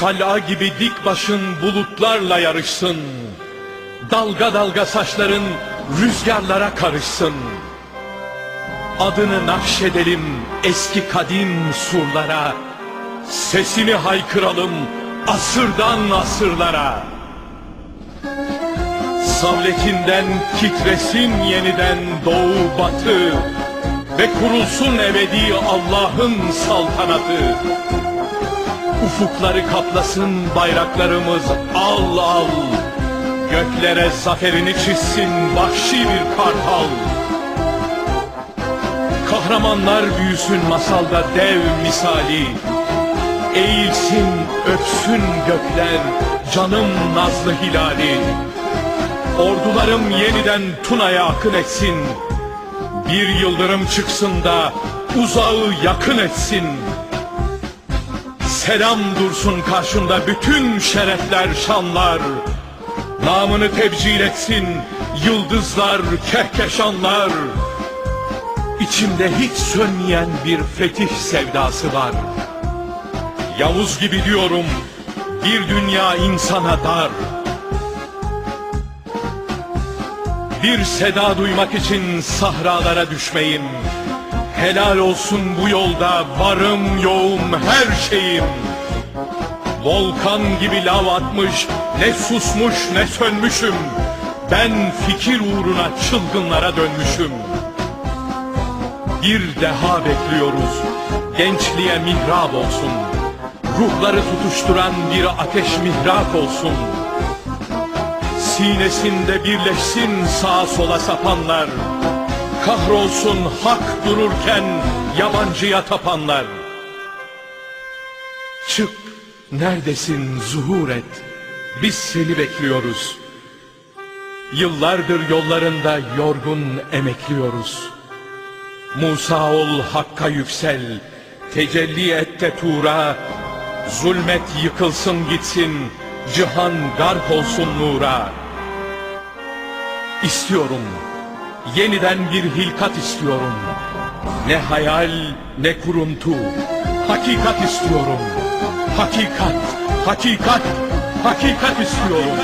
Kala gibi dik başın bulutlarla yarışsın. Dalga dalga saçların rüzgarlara karışsın. Adını nakşedelim eski kadim surlara. Sesini haykıralım asırdan asırlara. Savletinden titresin yeniden doğu batı ve kurulsun ebedi Allah'ın saltanatı. Ufukları kaplasın bayraklarımız al al. Göklere zaferini çizsin vahşi bir kartal. Kahramanlar büyüsün masalda dev misali. Eğilsin öpsün gökler canım nazlı hilali. Ordularım yeniden Tuna'ya akın etsin. Bir yıldırım çıksın da uzağı yakın etsin. Selam dursun karşında bütün şerefler, şanlar. Namını tebcil etsin yıldızlar, kehkeşanlar. İçimde hiç sönmeyen bir fetih sevdası var. Yavuz gibi diyorum, bir dünya insana dar. Bir seda duymak için sahralara düşmeyim. Helal olsun bu yolda varım yoğum her şeyim. Volkan gibi lav atmış ne susmuş ne sönmüşüm. Ben fikir uğruna çılgınlara dönmüşüm. Bir deha bekliyoruz. Gençliğe mihrap olsun. Ruhları tutuşturan bir ateş mihrak olsun. Sinesinde birleşsin sağa sola sapanlar. Kahrolsun hak dururken yabancıya tapanlar. Çık, neredesin zuhur et. Biz seni bekliyoruz. Yıllardır yollarında yorgun emekliyoruz. Musa ol hakka yüksel, tecelli et de Tuğra, zulmet yıkılsın gitsin, cihan garp olsun nura. İstiyorum, yeniden bir hilkat istiyorum. Ne hayal ne kuruntu, hakikat istiyorum. Hakikat, hakikat, hakikat istiyorum.